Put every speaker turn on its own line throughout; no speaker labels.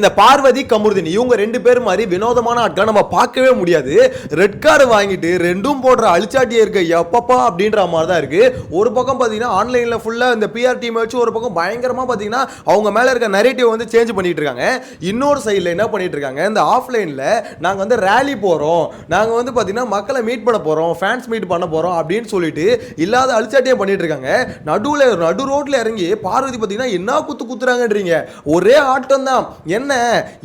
இந்த பார்வதி கமுருதினி இவங்க ரெண்டு பேரும் மாதிரி வினோதமான ஆட்களை நம்ம பார்க்கவே முடியாது. ரெட் கார்டு வாங்கிட்டு ரெண்டும் போடுற அழிச்சாட்டியே இருக்க. எப்பப்பா அப்படின்ற மாதிரி தான் இருக்கு. ஒரு பக்கம் பார்த்தீங்கன்னா ஆன்லைனில் ஃபுல்லாக இந்த பிஆர் டீம் வச்சு ஒரு பக்கம் பயங்கரமாக பார்த்தீங்கன்னா அவங்க மேலே இருக்க நரேட்டிவ் வந்து சேஞ்ச் பண்ணிட்டு இருக்காங்க. இன்னொரு சைடில் என்ன பண்ணிட்டு இருக்காங்க? இந்த ஆஃப்லைனில் நாங்கள் வந்து ரேலி போகிறோம் நாங்கள் வந்து பார்த்தீங்கன்னா மக்களை மீட் பண்ண போகிறோம் ஃபேன்ஸ் மீட் பண்ண போகிறோம் அப்படின்னு சொல்லிட்டு இல்லாத அழிச்சாட்டியே பண்ணிட்டு இருக்காங்க. நடுவில் நடு ரோட்டில் இறங்கி பார்வதி பார்த்தீங்கன்னா என்ன குத்து குத்துறாங்கன்றீங்க? ஒரே ஆட்டம் தான். என்ன?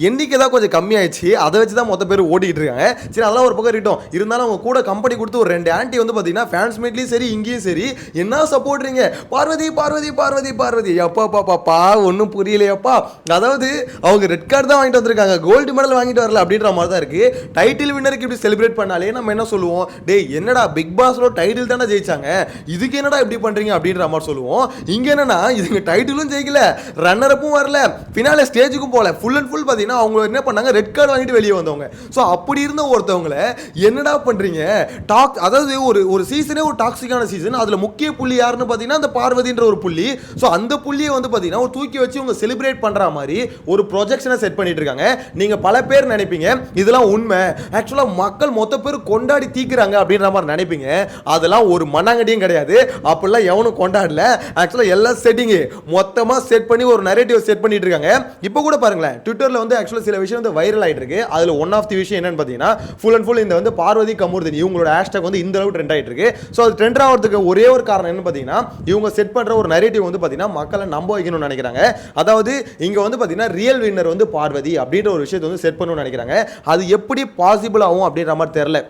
எண்ணிக்கை தான் கொஞ்சம் கம்மியாயிடுச்சு. அதை வச்சு தான் மொத்த பேர் ஓடிட்டு இருக்காங்க. சரி அதெல்லாம் ஒரு பக்கம் இருக்கட்டும். இருந்தாலும் அவங்க கூட கம்பெனி கொடுத்து ஒரு ரெண்டு ஆண்டி வந்து பார்த்தீங்கன்னா ஃபேன்ஸ் மீட்லேயும் சரி இங்கேயும் சரி என்ன சப்போர்ட்றீங்க பார்வதி பார்வதி பார்வதி பார்வதி. அப்பா பாப்பா ஒன்றும் புரியலையப்பா. அதாவது அவங்க ரெட் கார்டு தான் வாங்கிட்டு வந்திருக்காங்க. கோல்டு மெடல் வாங்கிட்டு வரல அப்படின்ற மாதிரி தான் இருக்கு டைட்டில் வின்னருக்கு இப்படி செலிப்ரேட் பண்ணாலே நம்ம என்ன சொல்லுவோம்? டேய் என்னடா பிக் பாஸ்ல டைட்டில் தானே ஜெயிச்சாங்க. இதுக்கு என்னடா இப்படி பண்றீங்க அப்படின்ற மாதிரி சொல்லுவோம். இங்க என்னன்னா இதுங்க டைட்டிலும் ஜெயிக்கல. ரன்னர் அப்பும் வரல ஃபினாலே ஸ்டேஜுக்கும் போகல. ஃபுல் அண்ட் ஃபுல் பார்த்தீங்கன்னா அவங்க என்ன பண்ணாங்க? ரெட் கார்டு வாங்கிட்டு வெளியே வந்தவங்க. ஸோ அப்படி இருந்த ஒருத்தவங்கள என்னடா பண்ணுறீங்க டாக் அதாவது ஒரு ஒரு சீசனே ஒரு டாக்ஸிக்கான சீசன் அதில் முக்கிய புள்ளி யாருன்னு பார்த்தீங்கன்னா அந்த பார்வதின்ற ஒரு புள்ளி. ஸோ அந்த புள்ளியை வந்து பார்த்தீங்கன்னா ஒரு தூக்கி வச்சு இவங்க செலிப்ரேட் பண்ணுற மாதிரி ஒரு ப்ரொஜெக்ஷனை செட் பண்ணிட்டு இருக்காங்க. நீங்கள் பல பேர் நினைப்பீங்க இதெல்லாம் உண்மை. ஆக்சுவலாக மக்கள் மொத்த பேர் கொண்டாடி தீக்குறாங்க அப்படின்ற மாதிரி நினைப்பீங்க. அதெல்லாம் ஒரு மண்ணாங்கடியும் கிடையாது. அப்படிலாம் எவனும் கொண்டாடல. ஆக்சுவலாக எல்லாம் செட்டிங்கு மொத்தமாக செட் பண்ணி ஒரு நரேட்டிவ் செட் பண்ணிட்டு இருக்காங்க. இப்போ கூட பாருங்களேன் ட்விட்டரில் வந்து ஆக்சுவலாக சில விஷயம் வந்து வைரல் ஆகிட்டு இருக்கு அதில் ஒன் ஆஃப் தி விஷயம் என்னன்னு பார்த்தீங்கன்னா ஃபுல் அண்ட் ஃபுல் இந்த வந்து பார்வதி கமுர்தினி இவங்களோட ஹேஷ்டாக் வந்து இந்த அளவு ட்ரெண்ட் ஆகிட்டு இருக்கு ஸோ அது ட்ரெண்ட் ஆகிறதுக்கு ஒரே ஒரு காரணம் என்ன பார்த்தீங்கன்னா இவங்க செட் பண்ணுற ஒரு நரேட்டிவ் வந்து பார்த்தீங்கன்னா மக்களை நம்ப வைக்கணும்னு நினைக்கிறாங்க. அதாவது இங்கே வந்து பார்த்தீங்கன்னா ரியல் வின்னர் வந்து பார்வதி அப்படின்ற ஒரு விஷயத்தை வந்து செட் பண்ணணும்னு நினைக்கிறாங்க. அது எப்படி பாசிபிள் ஆகும் அப்படின்ற மாதிரி தெரியல.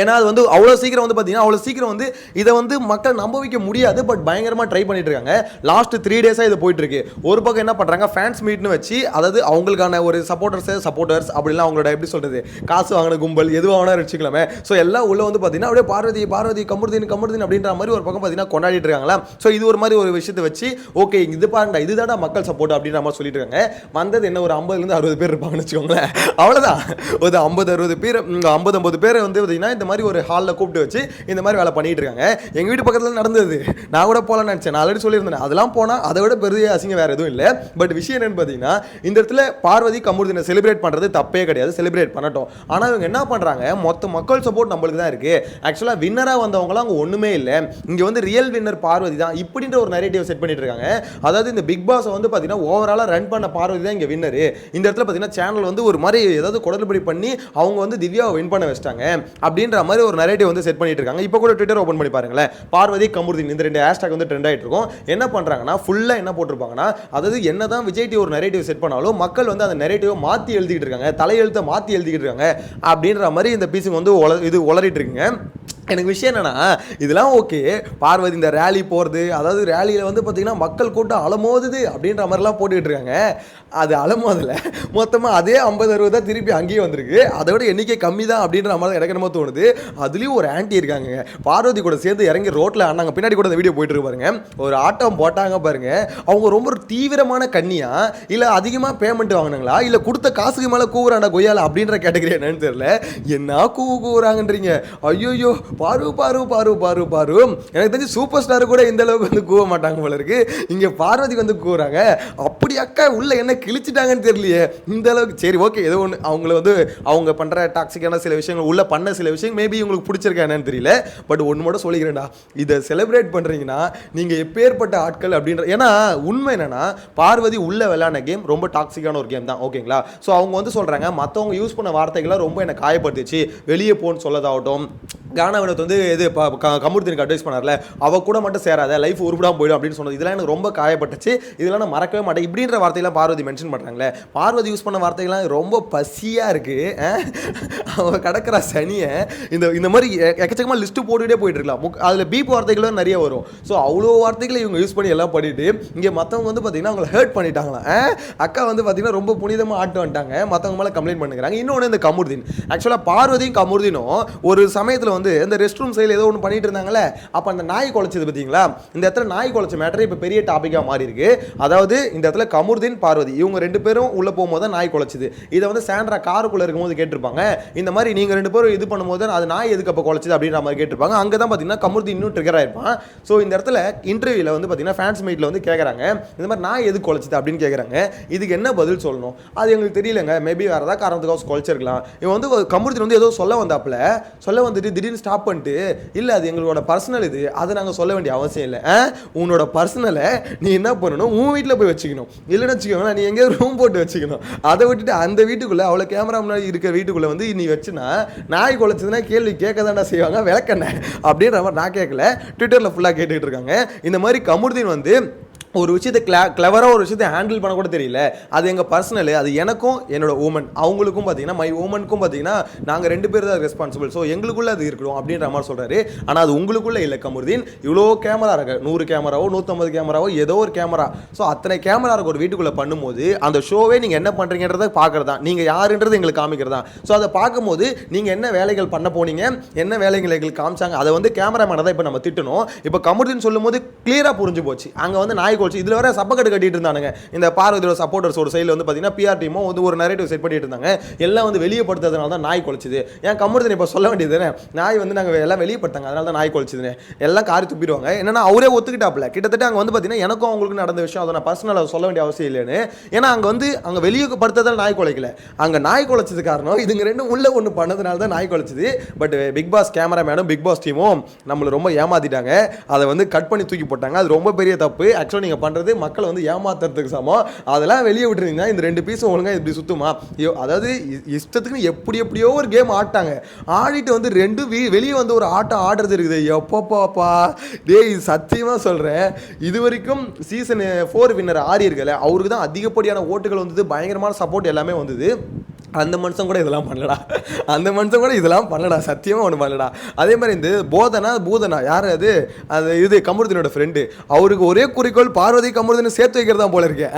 ஏன்னா அது வந்து அவ்வளோ சீக்கிரம் வந்து பார்த்தீங்கன்னா அவ்வளோ சீக்கிரம் வந்து இதை வந்து மக்கள் நம்ப வைக்க முடியாது பட் பயங்கரமாக ட்ரை பண்ணிட்டு இருக்காங்க. லாஸ்ட் த்ரீ டேஸாக இது போயிட்டு இருக்கு ஒரு பக்கம் என்ன பண்ணுறாங்க ஃபேன்ஸ் மீட்னு வச்சு அதாவது அவங்களுக்கான ஒரு சப்போர்ட்டர்ஸ் சப்போர்ட்டர்ஸ் அப்படிலாம் அவங்களோட எப்படி சொல்கிறது காசு வாங்கின கும்பல் எது வாங்கினா வச்சுக்கலாமே ஸோ எல்லாம் உள்ள வந்து பார்த்தீங்கன்னா அப்படியே பார்வதி பார்வதி கமருதீன் கமருதீன் அப்படின்ற மாதிரி ஒரு பக்கம் பார்த்தீங்கன்னா கொண்டாடிட்டு இருக்காங்களா? ஸோ இது ஒரு மாதிரி ஒரு விஷயத்தை வச்சு ஓகே இது பாருங்கடா இதுதான் மக்கள் சப்போர்ட் அப்படின்ற மாதிரி சொல்லிட்டு இருக்காங்க. வந்தது என்ன ஒரு ஐம்பதுலேருந்து அறுபது பேர் இருப்பாங்கன்னு வச்சுக்கோங்களேன். அவ்வளோதான் ஒரு ஐம்பது அறுபது பேர் ஐம்பது ஐம்பது பேர் வந்து பார்த்தீங்கன்னா இந்த மாதிரி ஒரு ஹாலில் கூப்பிட்டு வச்சு இந்த மாதிரி வேலை பண்ணிகிட்டு இருக்காங்க. எங்கள் வீட்டு பக்கத்தில் நடந்தது. நான் கூட போகலான்னு நினச்சேன். நான் ஆல்ரெடி சொல்லியிருந்தேன். அதெல்லாம் போனால் அதை விட பெரிய அசிங்கம் வேறு எதுவும் இல்லை. பட் விஷயம் என்னன்னு பார்த்தீங்கன்னா இந்த இடத்துல பார்வதி கமுருதினை செலிப்ரேட் பண்ணுறது தப்பே கிடையாது. செலிப்ரேட் பண்ணட்டும். ஆனால் இவங்க என்ன பண்ணுறாங்க மொத்த மக்கள் சப்போர்ட் நம்மளுக்கு தான் இருக்குது ஆக்சுவலாக வின்னராக வந்தவங்களாம் அங்கே ஒன்றுமே இல்லை. இங்கே வந்து ரியல் வின்னர் பார்வதி தான் இப்படின்ற ஒரு நரேட்டிவ் செட் பண்ணிட்டு இருக்காங்க. அதாவது இந்த பிக் பாஸை வந்து பார்த்தீங்கன்னா ஓவராலாக ரன் பண்ண பார்வதி தான் இங்கே வின்னரு இந்த இடத்துல பார்த்தீங்கன்னா சேனல் வந்து ஒரு மாதிரி ஏதாவது குடல்படி பண்ணி அவங்க வந்து திவ்யாவை வின் பண்ண வச்சிட்டாங்க. அப்படின்ற மாதிரி ஒரு நரேட்டிவ் வந்து செட் பண்ணிட்டு இருக்காங்க இப்போ கூட ட்விட்டர் ஓப்பன் பண்ணி பாருங்களேன். பார்வதி கமுருதின் இந்த ரெண்டு ஹேஷ்டாக் வந்து ட்ரெண்ட் ஆகிட்டு இருக்கும். என்ன பண்ணுறாங்கன்னா ஃபுல்லாக என்ன போட்டிருப்பாங்கன்னா அதாவது என்ன தான் விஜய் டிவி ஒரு நரேட்டிவ் செட் பண்ணாலும் மக்கள் வந்து அந்த நரேட்டிவை மாற்றி எழுதிக்கிட்டு இருக்காங்க. தலையெழுத்தை மாற்றி எழுதிக்கிட்டு இருக்காங்க. அப்படின்ற மாதிரி இந்த பீஸுங்க வந்து உல இது உளறிட்டு இருக்குங்க. எனக்கு விஷயம் என்னென்னா இதெல்லாம் ஓகே பார்வதி இந்த ரேலி போகிறது அதாவது ரேலியில் வந்து பார்த்தீங்கன்னா மக்கள் கூட்டம் அலமோதுது அப்படின்ற மாதிரிலாம் போட்டுக்கிட்டு இருக்காங்க. அது அலமோதில். மொத்தமாக அதே ஐம்பது அறுபது தான் திருப்பி அங்கேயே வந்திருக்கு. அதை விட எண்ணிக்கை கம்மி தான் அப்படின்ற மாதிரி எனக்கு என்னமோ தோணுது. அதுலேயும் ஒரு ஆண்டி இருக்காங்க. பார்வதி கூட சேர்ந்து இறங்கி ரோட்டில் ஆனாங்க பின்னாடி கூட இந்த வீடியோ போயிட்டு பாருங்க. ஒரு ஆட்டம் போட்டாங்க பாருங்க. அவங்க ரொம்ப ஒரு தீவிரமான கண்ணியா? இல்லை அதிகமாக பேமெண்ட் வாங்கினாங்களா? இல்லை கொடுத்த காசுக்கு மேலே கூவுறாண்டா கொய்யால அப்படின்ற கேட்டகரி என்னன்னு தெரியல. என்ன கூவு கூவுறாங்கன்றீங்க? ஐயோயோ பாரு பாரு பாரு பாரு பாரு. எனக்கு தெரிஞ்சு சூப்பர் ஸ்டார் கூட இந்த அளவுக்கு வந்து கூவ மாட்டாங்க போல இருக்கு. இங்க பார்வதிக்கு வந்து கூவுறாங்க. அப்படி அக்கா உள்ள என்ன கிழிச்சிட்டாங்கன்னு தெரியலையே. இந்த அளவுக்கு சரி ஓகே ஏதோ ஒன்று அவங்கள வந்து அவங்க பண்ணுற டாக்ஸிக்கான சில விஷயங்கள் உள்ள பண்ண சில விஷயம் மேபி உங்களுக்கு பிடிச்சிருக்கா என்னன்னு தெரியல பட் ஒன்று மட்டும் சொல்லிக்கிறேன்டா. இதை செலிப்ரேட் பண்றீங்கன்னா நீங்க எப்பேற்பட்ட ஆட்கள் அப்படின்ற ஏன்னா உண்மை என்னன்னா பார்வதி உள்ள விளையாடின கேம் ரொம்ப டாக்ஸிக்கான ஒரு கேம் தான் ஓகேங்களா? ஸோ அவங்க வந்து சொல்றாங்க மற்றவங்க யூஸ் பண்ண வார்த்தைகளை ரொம்ப என்னை காயப்படுத்துச்சு வெளியே போன்னு சொல்லதாகட்டும் கானா வினோத் வந்து இது கமுர்த்தினுக்கு அட்வைஸ் பண்ணார்ல அவ கூட மட்டும் சேராத லைஃப் உருப்படாம போயிடும் அப்படின்னு சொன்னது. இதெல்லாம் எனக்கு ரொம்ப காயப்பட்டுச்சு. இதெல்லாம் நான் மறக்கவே மாட்டேன். இப்படின்ற வார்த்தையெல்லாம் பார்வதி மென்ஷன் பண்ணுறாங்களே பார்வதி யூஸ் பண்ண வார்த்தைகள்லாம் ரொம்ப பசியாக இருக்குது அஹ். கிடக்கிற கடக்கிற சனியை இந்த இந்த மாதிரி எக்கச்சக்கமாக லிஸ்ட்டு போட்டுக்கிட்டே போயிட்டு இருக்கலாம். முக் அதில் பீப் வார்த்தைகளும் நிறைய வரும். ஸோ அவ்வளோ வார்த்தைகளை இவங்க யூஸ் பண்ணி எல்லாம் பண்ணிட்டு இங்கே மற்றவங்க வந்து பார்த்தீங்கன்னா அவங்கள ஹர்ட் பண்ணிட்டாங்களாம். அக்கா வந்து பார்த்தீங்கன்னா ரொம்ப புனிதமாக ஆட்டு வந்துட்டாங்க. மற்றவங்க மேலே கம்ப்ளைண்ட் பண்ணுறாங்க இன்னொன்று இந்த கமுர்தீன் ஆக்சுவலாக பார்வதியும் கமுர்தீனும் ஒரு சமயத்தில் வந்து இந்த ரெஸ்ட் ரூம் சைடில் ஏதோ ஒன்று பண்ணிட்டு இருந்தாங்கல்ல அப்போ அந்த நாய் குலைச்சது பார்த்தீங்களா இந்த இடத்துல நாய் குலைச்ச மேட்டர் இப்போ பெரிய டாப்பிக்காக மாறி இருக்கு அதாவது இந்த இடத்துல கமுர்தீன் பார்வதி இவங்க ரெண்டு பேரும் உள்ளே போகும்போது தான் நாய் குலைச்சிது. இதை வந்து சாண்ட்ரா காருக்குள்ளே இருக்கும்போது கேட்டிருப்பாங்க. இந்த மாதிரி நீங்கள் ரெண்டு பேரும் இது பண்ணும்போது அது நாய் எதுக்கு அப்போ குலைச்சது அப்படின்ற மாதிரி கேட்டிருப்பாங்க. அங்கே தான் பார்த்தீங்கன்னா கமுர்தீன் இன்னும் ட்ரிகர் ஆயிருப்பான் ஸோ இந்த இடத்துல இன்டர்வியூவில் வந்து பார்த்தீங்கன்னா ஃபேன்ஸ் மீட்டில் வந்து கேட்குறாங்க இந்த மாதிரி நாய் எதுக்கு குலைச்சது அப்படின்னு கேட்குறாங்க இதுக்கு என்ன பதில் சொல்லணும்? அது எங்களுக்கு தெரியலங்க. மேபி வேறு ஏதாவது காரணத்துக்காக குலைச்சிருக்கலாம். இவன் வந்து கமுர்தீன் வந்து ஏதோ சொல்ல வந்தாப்புல. சொல்ல வந்துட்டு திடீர்னு ஸ்டாப் பண்ணிட்டு இல்லை அது எங்களோட பர்சனல் இது. அதை நாங்கள் சொல்ல வேண்டிய அவசியம் இல்லை. உன்னோட பர்சனலை நீ என்ன பண்ணணும்? உன் வீட்டில் போய் வச்சுக்கணும். இல்லைன்னு வச்சுக்கோங்களா நீ எங்கேயோ ரூம் போட்டு வச்சுக்கணும். அதை விட்டுட்டு அந்த வீட்டுக்குள்ளே அவ்வளோ கேமரா முன்னாடி இருக்கிற வீட்டுக்குள்ளே வந்து நீ வச்சுனா நாய் குலைச்சதுன்னா கேள்வி கேட்க தான்டா செய்வாங்க. விளக்கண்ணே. அப்படின்ற மாதிரி நான் கேட்கல. ட்விட்டரில் ஃபுல்லாக கேட்டுக்கிட்டு இருக்காங்க. இந்த மாதிரி கமுர்தீன் வந்து ஒரு விஷயத்தை கிள கிளவராக ஒரு விஷயத்தை ஹேண்டில் பண்ண கூட தெரியல. அது எங்கள் பர்சனல் அது எனக்கும் என்னோட உமன் அவங்களுக்கும் பார்த்தீங்கன்னா மை உமனுக்கும் பார்த்தீங்கன்னா நாங்கள் ரெண்டு பேர் தான் ரெஸ்பான்சிபிள் ஸோ எங்களுக்குள்ளே அது இருக்கணும் அப்படின்ற மாதிரி சொல்கிறாரு ஆனால் அது உங்களுக்குள்ளே இல்லை கமுருதீன். இவ்வளோ கேமரா இருக்கு. நூறு கேமராவோ நூற்றம்பது கேமராவோ ஏதோ ஒரு கேமரா ஸோ அத்தனை கேமரா இருக்க ஒரு வீட்டுக்குள்ளே பண்ணும்போது அந்த ஷோவே நீங்கள் என்ன பண்ணுறீங்கன்றதை பார்க்குறது தான். நீங்கள் யாருன்றது எங்களுக்கு காமிக்கிறது தான். ஸோ அதை பார்க்கும்போது நீங்கள் என்ன வேலைகள் பண்ண போனீங்க என்ன வேலைகள் எங்களுக்கு காமிச்சாங்க அதை வந்து கேமராமேனை தான் இப்போ நம்ம திட்டணும். இப்போ கமுருதீன் சொல்லும்போது கிளியராக புரிஞ்சு போச்சு. அங்கே வந்து நாய்க்கு போச்சு. இதில் வர சப்பக்கட்டு கட்டிட்டு இருந்தானுங்க. இந்த பார்வதியோட சப்போர்ட்டர்ஸ் ஒரு சைடில் வந்து பார்த்தீங்கன்னா பிஆர் டீமோ வந்து ஒரு நரேட்டிவ் செட் பண்ணிட்டு இருந்தாங்க. எல்லாம் வந்து வெளியப்படுத்துறதுனால தான் நாய் குலைச்சிது. ஏன் கம்முடுதன் இப்போ சொல்ல வேண்டியது தானே நாய் வந்து நாங்கள் எல்லாம் வெளியப்படுத்தாங்க. அதனால தான் நாய் குலைச்சிதுன்னு. எல்லாம் காரி துப்பிடுவாங்க. என்னன்னா அவரே ஒத்துக்கிட்டாப்ல கிட்டத்தட்ட அங்கே வந்து பார்த்தீங்கன்னா எனக்கும் அவங்களுக்கு நடந்த விஷயம். அதை நான் பர்சனலாக சொல்ல வேண்டிய அவசியம் இல்லைன்னு. ஏன்னா அங்கே வந்து அங்கே வெளியே படுத்ததால் நாய் குலைக்கல. அங்கே நாய் குலைச்சது காரணம் இதுங்க ரெண்டும் உள்ள ஒன்று பண்ணதுனால தான் நாய் குலைச்சது. பட் பிக் பாஸ் கேமராமேனும் பிக் பாஸ் டீமும் நம்மளை ரொம்ப ஏமாத்திட்டாங்க. அதை வந்து கட் பண்ணி தூக்கி போட்டாங்க. அது ரொம்ப பெரிய தப்பு. ஆக்சுவலாக நீங்கள் பண்ணுறது மக்களை வந்து ஏமாத்துறதுக்கு சமம். அதெல்லாம் வெளியே விட்டுருந்தீங்கன்னா இந்த ரெண்டு பீஸும் ஒழுங்காக இப்படி சுத்துமா? ஐயோ அதாவது இ- இஷ்டத்துக்கு எப்படி எப்படியோ ஒரு கேம் ஆட்டாங்க. ஆடிட்டு வந்து ரெண்டு வீ வெளியே வந்து ஒரு ஆட்டம் ஆடுறது இருக்குது. எப்பப்பாப்பா? டேய் சத்தியமாக சொல்கிறேன் இது வரைக்கும் சீசன் ஃபோர் வின்னர் ஆரியர்களை அவருக்கு தான் அதிகப்படியான ஓட்டுகள் வந்தது. பயங்கரமான சப்போர்ட் எல்லாமே வந்தது. அந்த மனுஷன் கூட இதெல்லாம் பண்ணலடா. அந்த மனுஷன் கூட இதெல்லாம் பண்ணலடா. சத்தியமாக ஒன்று பண்ணலடா. அதே மாதிரி இந்த போதனா பூதனா யார் அது? அது இது கமருதனோட ஃப்ரெண்டு அவருக்கு ஒரே குறிக்கோள் பார்வதி கமருதனை சேர்த்து வைக்கிறதா போல இருக்கேன்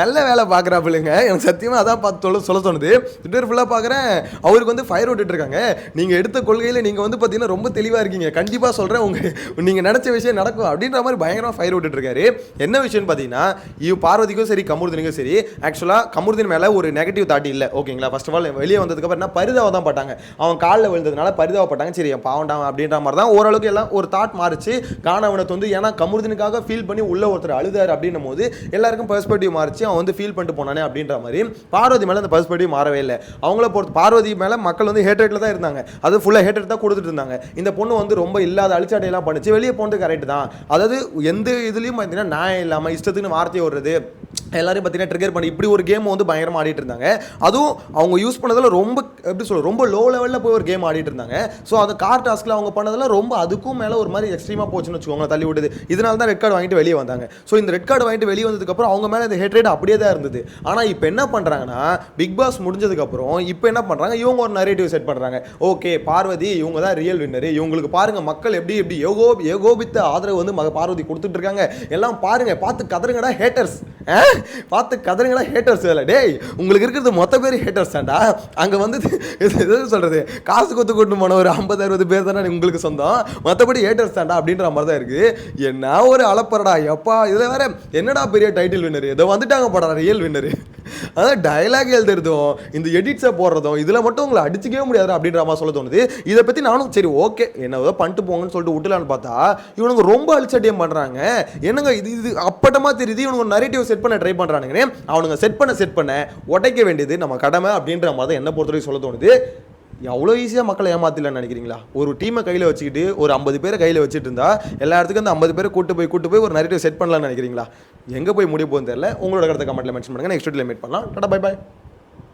நல்ல வேலை பார்க்குறா பிள்ளைங்க. எனக்கு சத்தியமாக அதான் பார்த்து சொல்ல சொல்ல தோணுது. ட்விட்டர் ஃபுல்லாக பார்க்குறேன் அவருக்கு வந்து ஃபயர் விட்டுட்டுருக்காங்க நீங்கள் எடுத்த கொள்கையில் நீங்கள் வந்து பார்த்தீங்கன்னா ரொம்ப தெளிவாக இருக்கீங்க. கண்டிப்பாக சொல்கிறேன் உங்கள் நீங்கள் நினச்ச விஷயம் நடக்கும் அப்படின்ற மாதிரி பயங்கரமாக ஃபயர் விட்டுட்டுருக்காரு என்ன விஷயம்னு பார்த்தீங்கன்னா இவ் பார்வதிக்கும் சரி கமருதனுக்கும் சரி ஆக்சுவலாக கமருதன் மேலே ஒரு நெகட்டிவ் தாட்டி இல்லை. ஓகேங்களா ஃபர்ஸ்ட் ஆஃப் ஆல் வெளியே வந்ததுக்கப்புறம் என்ன? பரிதாபம் தான் பட்டாங்க. அவன் காலில் விழுந்ததுனால பரிதாபப்பட்டாங்க சரி என் பாவண்டாம் அப்படின்ற மாதிரி தான் ஓரளவுக்கு எல்லாம் ஒரு தாட் மாறிச்சு. காணவனத்து வந்து ஏன்னா கமருதனுக்காக ஃபீல் பண்ணி உள்ள ஒருத்தர் அழுதார் அப்படின்னும் போது எல்லாருக்கும் பெர்ஸ்பெக்டிவ் மாறிச்சு. அவன் வந்து ஃபீல் பண்ணிட்டு போனானே அப்படின்ற மாதிரி. பார்வதி மேலே அந்த பெர்ஸ்பெக்டிவ் மாறவே இல்லை. அவங்கள பொறுத்து பார்வதி மேலே மக்கள் வந்து ஹேட்ரேட்டில் தான் இருந்தாங்க. அது ஃபுல்லாக ஹேட்ரேட் தான் கொடுத்துட்டு இருந்தாங்க. இந்த பொண்ணு வந்து ரொம்ப இல்லாத அழிச்சாட்டையெல்லாம் பண்ணுச்சு. வெளியே போனது கரெக்ட் தான். அதாவது எந்த இதுலேயும் பார்த்தீங்கன்னா நியாயம் இல்லாமல் இஷ்டத்துக்குன்னு வார்த்தையை விடுறது எல்லாரையும் பார்த்தீங்கன்னா ட்ரிகர் பண்ணி இப்படி ஒரு கேம் வந்து பயங்கரமாக ஆடிட்டு இருந்தாங்க. அதுவும் அவங்க யூஸ் பண்ணதில் ரொம்ப எப்படி சொல்ல ரொம்ப லோ லெவலில் போய் ஒரு கேம் ஆடிட்டு இருந்தாங்க. ஸோ அந்த கார் டாஸ்கில் அவங்க பண்ணதெல்லாம் ரொம்ப அதுக்கும் மேலே ஒரு மாதிரி எக்ஸ்ட்ரீமாக போச்சுன்னு வச்சுக்கோங்களேன் தள்ளி விடுது இதனால தான் ரெட் கார்டு வாங்கிட்டு வெளியே வந்தாங்க. ஸோ இந்த ரெட் கார்டு வாங்கிட்டு வெளியே வந்ததுக்கப்புறம் அவங்க மேலே இந்த ஹெட்ரேட் அப்படியே தான் இருந்தது. ஆனால் இப்போ என்ன பண்ணுறாங்கன்னா பிக் பாஸ் முடிஞ்சதுக்கப்புறம் இப்போ என்ன பண்ணுறாங்க இவங்க ஒரு நரேட்டிவ் செட் பண்ணுறாங்க ஓகே பார்வதி இவங்க தான் ரியல் வின்னர் இவங்களுக்கு பாருங்கள் மக்கள் எப்படி எப்படி ஏகோ ஏகோபித்த ஆதரவு வந்து பார்வதி கொடுத்துட்டு இருக்காங்க. எல்லாம் பாருங்கள் பார்த்து கதறுங்கடா ஹேட்டர்ஸ் பார்த்து கதறுங்களா ஹேட்டர்ஸ் இல்லை டேய் உங்களுக்கு இருக்கிறது மொத்த பேர் ஹேட்டர்ஸ் தான்டா. அங்கே வந்து எது சொல்கிறது காசு கொத்து கொண்டு போன ஒரு ஐம்பது அறுபது பேர் தானே உங்களுக்கு சொந்தம். மற்றபடி ஹேட்டர்ஸ் தான்டா அப்படின்ற மாதிரி தான் இருக்குது என்ன ஒரு அளப்பறடா. எப்பா இதில் வேற என்னடா பெரிய டைட்டில் வின்னர் ஏதோ வந்துட்டாங்க போடா ரியல் வின்னர் அதான் டயலாக் எழுதுறதும் இந்த எடிட்ஸை போடுறதும் இதில் மட்டும் உங்களை அடிச்சுக்கவே முடியாது அப்படின்ற மாதிரி சொல்ல தோணுது. இதை பற்றி நானும் சரி ஓகே என்ன ஏதோ பண்ணிட்டு போங்கன்னு சொல்லிட்டு விட்டுலான்னு பார்த்தா இவனுங்க ரொம்ப அழிச்சட்டியம் பண்ணுறாங்க என்னங்க இது இது அப்பட்டமாக தெரியுது இவனுங்க நரேட்டிவ் செட் பண்ண ட்ரை பண்ணுறானுங்கன்னே அவனுங்க செட் பண்ண செட் பண்ண உடைக்க வேண்டியது நம்ம கடமை அப்படின்ற மாதிரி தான் என்ன பொறுத்தவரைக்கும் சொல்ல தோணுது. எவ்வளோ ஈஸியாக மக்களை ஏமாத்திடலாம்னு நினைக்கிறீங்களா? ஒரு டீமை கையில் வச்சுக்கிட்டு ஒரு ஐம்பது பேரை கையில் வச்சுட்டு இருந்தா எல்லா இடத்துக்கும் அந்த ஐம்பது பேரை கூட்டு போய் கூட்டு போய் ஒரு நரேட்டிவ் செட் பண்ணலாம்னு நினைக்கிறீங்களா? எங்கே போய் முடிய போகுதுன்னு தெரியல உங்களோட கருத்தை கமெண்ட்டில் மென்ஷன் பண்ணுங்கள் நெக்ஸ்ட் வீட்டில் மீட் பண்ணலாம். Tata bye by